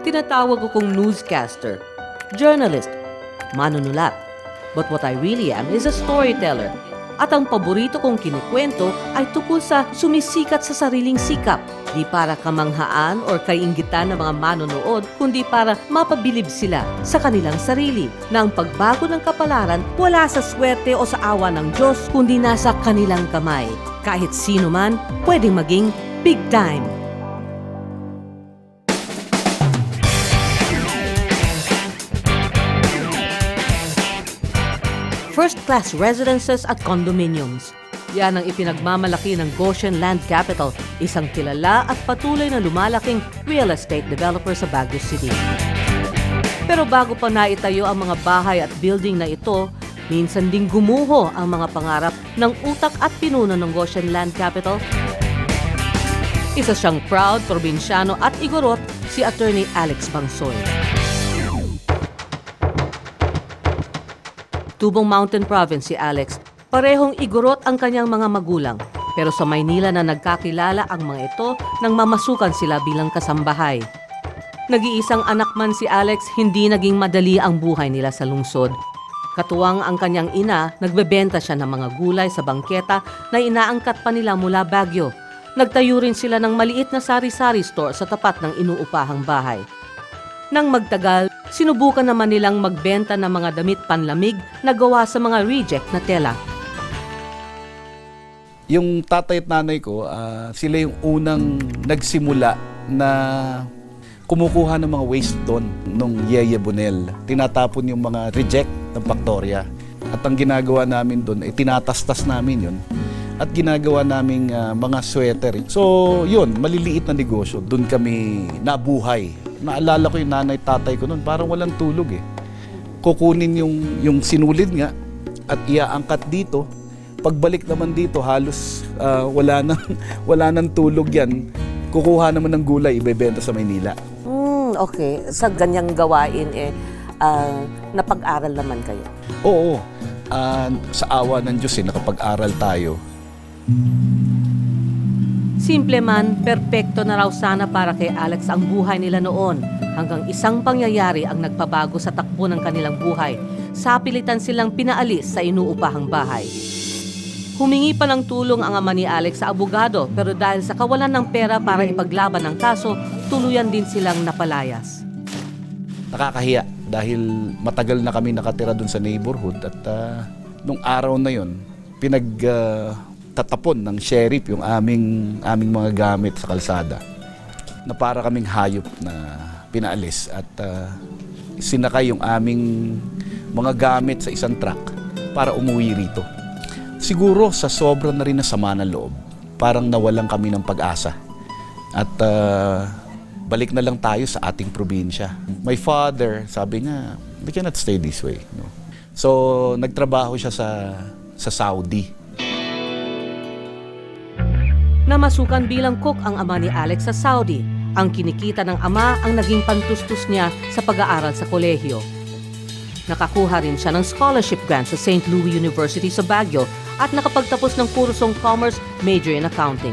Tinatawag akong newscaster, journalist, manunulat. But what I really am is a storyteller. At ang paborito kong kinikwento ay tungkol sa sumisikat sa sariling sikap. Di para kamanghaan or kainggitan ng mga manonood, kundi para mapabilib sila sa kanilang sarili na ang pagbago ng kapalaran wala sa swerte o sa awa ng Diyos, kundi nasa kanilang kamay. Kahit sino man, pwedeng maging big time. First-class residences at condominiums. Yan ang ipinagmamalaki ng Goshen Land Capital, isang kilala at patuloy na lumalaking real estate developer sa Baguio City. Pero bago pa naitayo ang mga bahay at building na ito, minsan ding gumuho ang mga pangarap ng utak at pinuno ng Goshen Land Capital. Isa siyang proud probinsyano at igorot si Attorney Alex Bangsoy. Tubong Mountain Province si Alex. Parehong igurot ang kanyang mga magulang. Pero sa Maynila na nagkakilala ang mga ito nang mamasukan sila bilang kasambahay. Nag-iisang anak man si Alex, hindi naging madali ang buhay nila sa lungsod. Katuwang ang kanyang ina, nagbebenta siya ng mga gulay sa bangketa na inaangkat pa nila mula Baguio. Nagtayo rin sila ng maliit na sari-sari store sa tapat ng inuupahang bahay. Nang magtagal, sinubukan naman nilang magbenta ng mga damit panlamig na gawa sa mga reject na tela. Yung tatay at nanay ko, ah, sila yung unang nagsimula na kumukuha ng mga waste doon nung Yeye Bonel. Tinatapon yung mga reject ng Factoria. At ang ginagawa namin doon, ay tinatastas namin yun. At ginagawa namin mga sweater. So, yun, maliliit na negosyo. Doon kami nabuhay. Naalala ko yung nanay tatay ko noon, parang walang tulog eh. Kukunin yung, yung sinulid nga at iaangkat dito. Pagbalik naman dito, halos ah, wala nang wala nang tulog 'yan. Kukuha naman ng gulay ibebenta sa Maynila. Hmm, okay. Sa ganyang gawain, eh, ah, napag-aral naman kayo. Oo. ah, sa awa ng Diyos eh, nakapag-aral tayo. Simple man, perpekto na raw sana para kay Alex ang buhay nila noon. Hanggang isang pangyayari ang nagpabago sa takbo ng kanilang buhay. Sapilitan silang pinaalis sa inuupahang bahay. Humingi pa ng tulong ang ama ni Alex sa abogado pero dahil sa kawalan ng pera para ipaglaban ang kaso, tuluyan din silang napalayas. Nakakahiya dahil matagal na kami nakatira doon sa neighborhood at ah, nung araw na yon pinag ah, tatapon ng sheriff yung aming aming mga gamit sa kalsada na para kaming hayop na pinaalis at ah, sinakay yung aming mga gamit sa isang truck para umuwi rito. Siguro sa sobra na rin na sama ng loob, parang nawalan kami ng pag-asa. At ah, balik na lang tayo sa ating probinsya. My father, sabi nga, we cannot stay this way. No? So, nagtrabaho siya sa, sa Saudi. Namasukan bilang cook ang ama ni Alex sa Saudi. Ang kinikita ng ama ang naging pantustos niya sa pag-aaral sa kolehiyo. Nakakuha rin siya ng scholarship grant sa St. Louis University sa Baguio at nakapagtapos ng kursong Commerce Major in Accounting.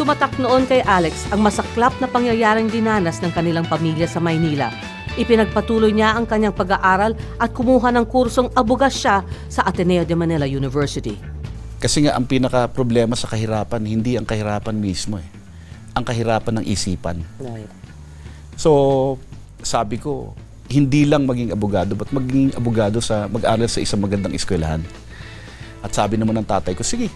Tumatak noon kay Alex ang masaklap na pangyayaring dinanas ng kanilang pamilya sa Maynila. Ipinagpatuloy niya ang kanyang pag-aaral at kumuha ng kursong abugas siya sa Ateneo de Manila University. Kasi nga, ang pinaka-problema sa kahirapan, hindi ang kahirapan mismo eh. Ang kahirapan ng isipan. So, sabi ko, hindi lang maging abogado, but maging abogado sa mag-aral sa isang magandang eskwelahan. At sabi naman ng tatay ko, sige,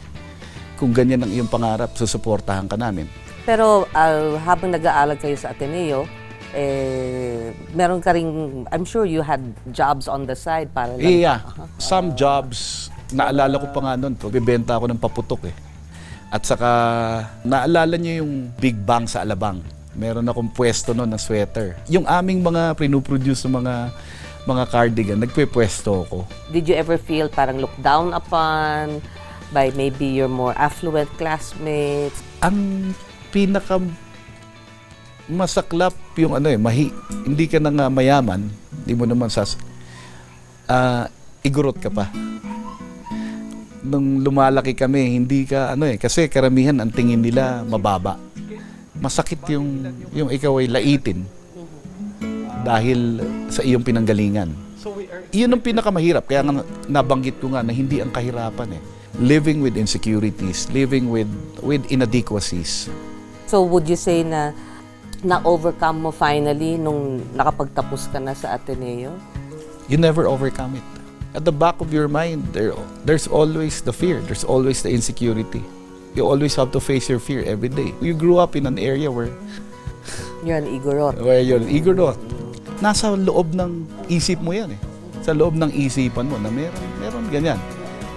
kung ganyan ang iyong pangarap, susuportahan ka namin. Pero ah, habang nag-aaral kayo sa Ateneo, eh, meron ka rin, I'm sure you had jobs on the side para lang. Yeah. Some jobs, naalala ko pa nga noon, bibenta ako ng paputok eh. At saka, naalala niyo yung Big Bang sa Alabang. Meron akong pwesto noon na sweater. Yung aming mga pinoproduce ng mga mga cardigan, nagpepwesto ako. Did you ever feel parang looked down upon by maybe your more affluent classmates? Ang pinaka masaklap yung ano eh, mahi, hindi ka na nga mayaman, hindi mo naman sas, ah, igurot ka pa. Nung lumalaki kami, hindi ka ano eh, kasi karamihan ang tingin nila mababa. Masakit yung yung ikaw ay laitin. dahil sa iyong pinanggalingan. Iyon ang pinakamahirap. Kaya nga nabanggit ko nga na hindi ang kahirapan eh. Living with insecurities, living with with inadequacies. So would you say na na-overcome mo finally nung nakapagtapos ka na sa Ateneo? You never overcome it. At the back of your mind, there, there's always the fear. There's always the insecurity. You always have to face your fear every day. You grew up in an area where Yan, Igorot. where you're eager not. Nasa loob ng isip mo yan eh. Sa loob ng isipan mo na meron, meron ganyan.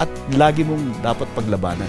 At lagi mong dapat paglabanan.